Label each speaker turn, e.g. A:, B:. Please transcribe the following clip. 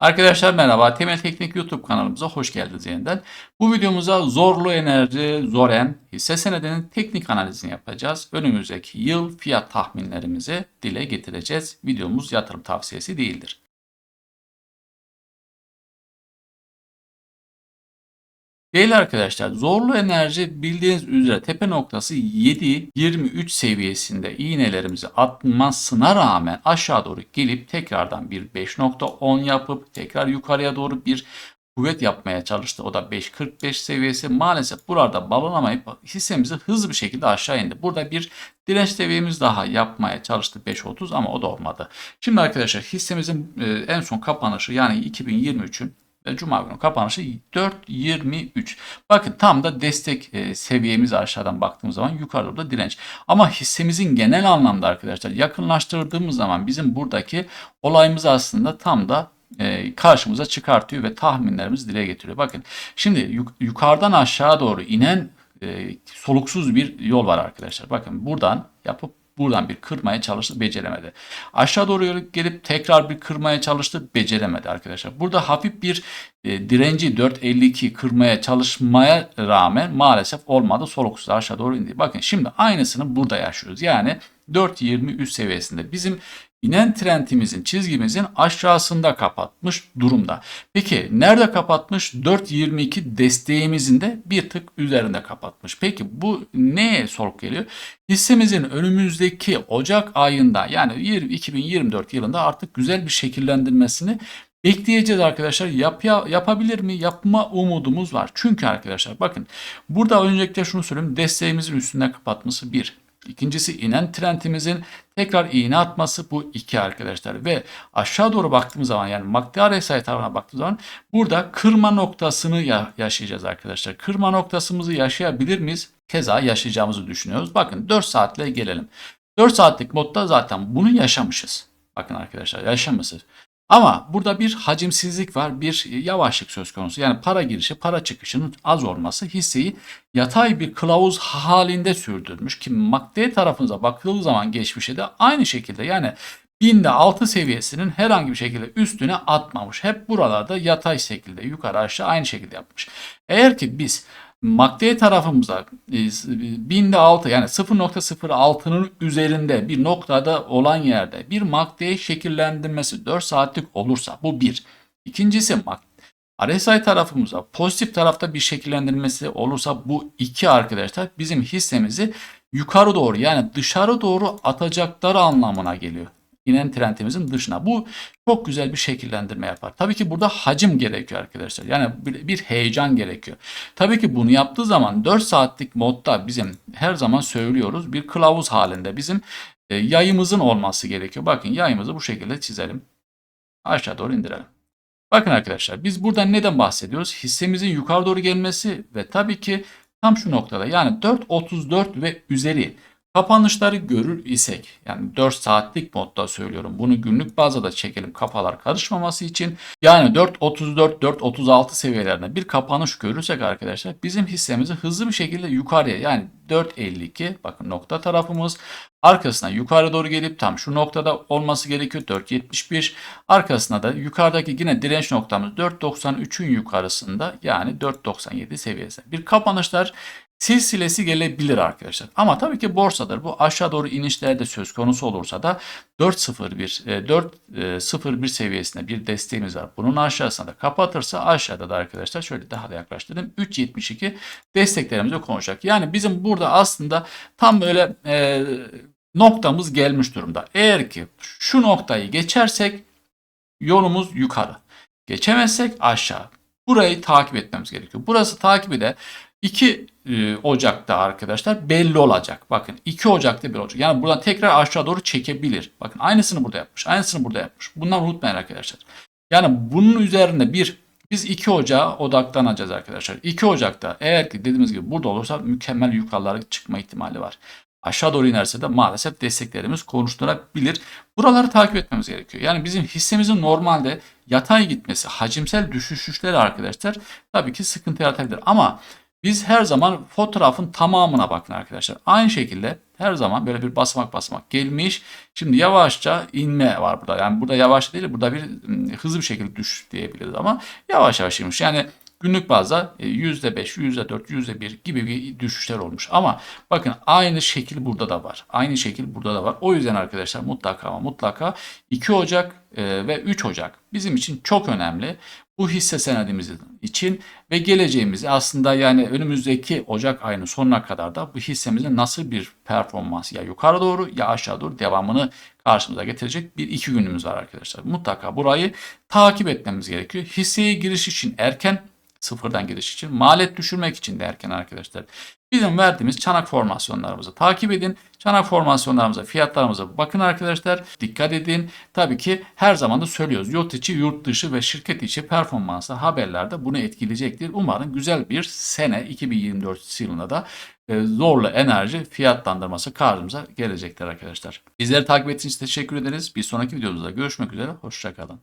A: Arkadaşlar merhaba. Temel Teknik YouTube kanalımıza hoş geldiniz yeniden. Bu videomuzda Zorlu Enerji Zoren hisse senedinin teknik analizini yapacağız. Önümüzdeki yıl fiyat tahminlerimizi dile getireceğiz. Videomuz yatırım tavsiyesi değildir. Değerli arkadaşlar zorlu enerji bildiğiniz üzere tepe noktası 7.23 seviyesinde iğnelerimizi atmasına rağmen aşağı doğru gelip tekrardan bir 5.10 yapıp tekrar yukarıya doğru bir kuvvet yapmaya çalıştı. O da 5.45 seviyesi. Maalesef burada balanamayıp hissemizi hızlı bir şekilde aşağı indi. Burada bir direnç seviyemiz daha yapmaya çalıştı 5.30 ama o da olmadı. Şimdi arkadaşlar hissemizin e, en son kapanışı yani 2023'ün ve Cuma günü kapanışı 4.23. Bakın tam da destek e, seviyemiz aşağıdan baktığımız zaman yukarıda da direnç. Ama hissemizin genel anlamda arkadaşlar yakınlaştırdığımız zaman bizim buradaki olayımız aslında tam da e, karşımıza çıkartıyor ve tahminlerimizi dile getiriyor. Bakın şimdi yuk- yukarıdan aşağı doğru inen e, soluksuz bir yol var arkadaşlar. Bakın buradan yapıp buradan bir kırmaya çalıştı beceremedi. Aşağı doğru gelip tekrar bir kırmaya çalıştı beceremedi arkadaşlar. Burada hafif bir e, direnci 4.52 kırmaya çalışmaya rağmen maalesef olmadı. Soluksuz aşağı doğru indi. Bakın şimdi aynısını burada yaşıyoruz. Yani 4.23 seviyesinde bizim inen trendimizin çizgimizin aşağısında kapatmış durumda. Peki nerede kapatmış? 4.22 desteğimizin de bir tık üzerinde kapatmış. Peki bu neye soluk geliyor? Hissemizin önümüzdeki Ocak ayında yani 2024 yılında artık güzel bir şekillendirmesini bekleyeceğiz arkadaşlar. Yap, yapabilir mi? Yapma umudumuz var. Çünkü arkadaşlar bakın burada öncelikle şunu söyleyeyim. Desteğimizin üstünde kapatması bir. İkincisi inen trendimizin tekrar iğne atması bu iki arkadaşlar. Ve aşağı doğru baktığımız zaman yani MACD RSI tarafına baktığımız zaman burada kırma noktasını ya yaşayacağız arkadaşlar. Kırma noktasımızı yaşayabilir miyiz? Keza yaşayacağımızı düşünüyoruz. Bakın 4 saatle gelelim. 4 saatlik modda zaten bunu yaşamışız. Bakın arkadaşlar yaşamışız. Ama burada bir hacimsizlik var, bir yavaşlık söz konusu. Yani para girişi, para çıkışının az olması hisseyi yatay bir kılavuz halinde sürdürmüş. Ki MACD tarafınıza bakıldığı zaman geçmişe de aynı şekilde yani binde 6 seviyesinin herhangi bir şekilde üstüne atmamış. Hep buralarda yatay şekilde yukarı aşağı aynı şekilde yapmış. Eğer ki biz MACD tarafımıza e, binde 6 yani 0.06'nın üzerinde bir noktada olan yerde bir MACD şekillendirmesi 4 saatlik olursa bu bir. İkincisi RSI tarafımıza pozitif tarafta bir şekillendirmesi olursa bu iki arkadaşlar bizim hissemizi yukarı doğru yani dışarı doğru atacakları anlamına geliyor inen trendimizin dışına. Bu çok güzel bir şekillendirme yapar. Tabii ki burada hacim gerekiyor arkadaşlar. Yani bir, heyecan gerekiyor. Tabii ki bunu yaptığı zaman 4 saatlik modda bizim her zaman söylüyoruz bir kılavuz halinde bizim e, yayımızın olması gerekiyor. Bakın yayımızı bu şekilde çizelim. Aşağı doğru indirelim. Bakın arkadaşlar biz burada neden bahsediyoruz? Hissemizin yukarı doğru gelmesi ve tabii ki tam şu noktada yani 4.34 ve üzeri Kapanışları görür isek yani 4 saatlik modda söylüyorum. Bunu günlük bazda da çekelim kafalar karışmaması için. Yani 4.34 4.36 seviyelerinde bir kapanış görürsek arkadaşlar bizim hissemizi hızlı bir şekilde yukarıya yani 4.52 bakın nokta tarafımız arkasına yukarı doğru gelip tam şu noktada olması gerekiyor 4.71 arkasına da yukarıdaki yine direnç noktamız 4.93'ün yukarısında yani 4.97 seviyesi. Bir kapanışlar silsilesi gelebilir arkadaşlar. Ama tabii ki borsadır. Bu aşağı doğru inişlerde söz konusu olursa da 4.01 4.01 e, seviyesinde bir desteğimiz var. Bunun aşağısında da kapatırsa aşağıda da arkadaşlar şöyle daha da yaklaştırdım. 3.72 desteklerimizi konuşacak. Yani bizim burada aslında tam böyle e, noktamız gelmiş durumda. Eğer ki şu noktayı geçersek yolumuz yukarı. Geçemezsek aşağı. Burayı takip etmemiz gerekiyor. Burası takibi de 2 e, Ocak'ta arkadaşlar belli olacak. Bakın 2 Ocak'ta bir olacak. Yani buradan tekrar aşağı doğru çekebilir. Bakın aynısını burada yapmış. Aynısını burada yapmış. Bundan unutmayın arkadaşlar. Yani bunun üzerinde bir biz 2 Ocak'a odaklanacağız arkadaşlar. 2 Ocak'ta eğer ki dediğimiz gibi burada olursa mükemmel yukarılara çıkma ihtimali var. Aşağı doğru inerse de maalesef desteklerimiz konuşturabilir. Buraları takip etmemiz gerekiyor. Yani bizim hissemizin normalde yatay gitmesi, hacimsel düşüşler arkadaşlar tabii ki sıkıntı yaratabilir. Ama biz her zaman fotoğrafın tamamına bakın arkadaşlar. Aynı şekilde her zaman böyle bir basamak basamak gelmiş. Şimdi yavaşça inme var burada. Yani burada yavaş değil burada bir ım, hızlı bir şekilde düş diyebiliriz ama yavaş yavaş inmiş. Yani günlük bazda e, %5, %4, %1 gibi bir düşüşler olmuş. Ama bakın aynı şekil burada da var. Aynı şekil burada da var. O yüzden arkadaşlar mutlaka ama mutlaka 2 Ocak e, ve 3 Ocak bizim için çok önemli. Bu hisse senedimiz için ve geleceğimizi aslında yani önümüzdeki Ocak ayının sonuna kadar da bu hissemizin nasıl bir performans ya yukarı doğru ya aşağı doğru devamını karşımıza getirecek bir iki günümüz var arkadaşlar. Mutlaka burayı takip etmemiz gerekiyor. Hisseye giriş için erken sıfırdan giriş için maliyet düşürmek için de erken arkadaşlar. Bizim verdiğimiz çanak formasyonlarımızı takip edin. Çanak formasyonlarımıza, fiyatlarımıza bakın arkadaşlar. Dikkat edin. Tabii ki her zaman da söylüyoruz. Yurt içi, yurt dışı ve şirket içi performansı haberlerde bunu etkileyecektir. Umarım güzel bir sene 2024 yılında da e, zorlu enerji fiyatlandırması karşımıza gelecektir arkadaşlar. Bizleri takip ettiğiniz için teşekkür ederiz. Bir sonraki videomuzda görüşmek üzere. Hoşçakalın.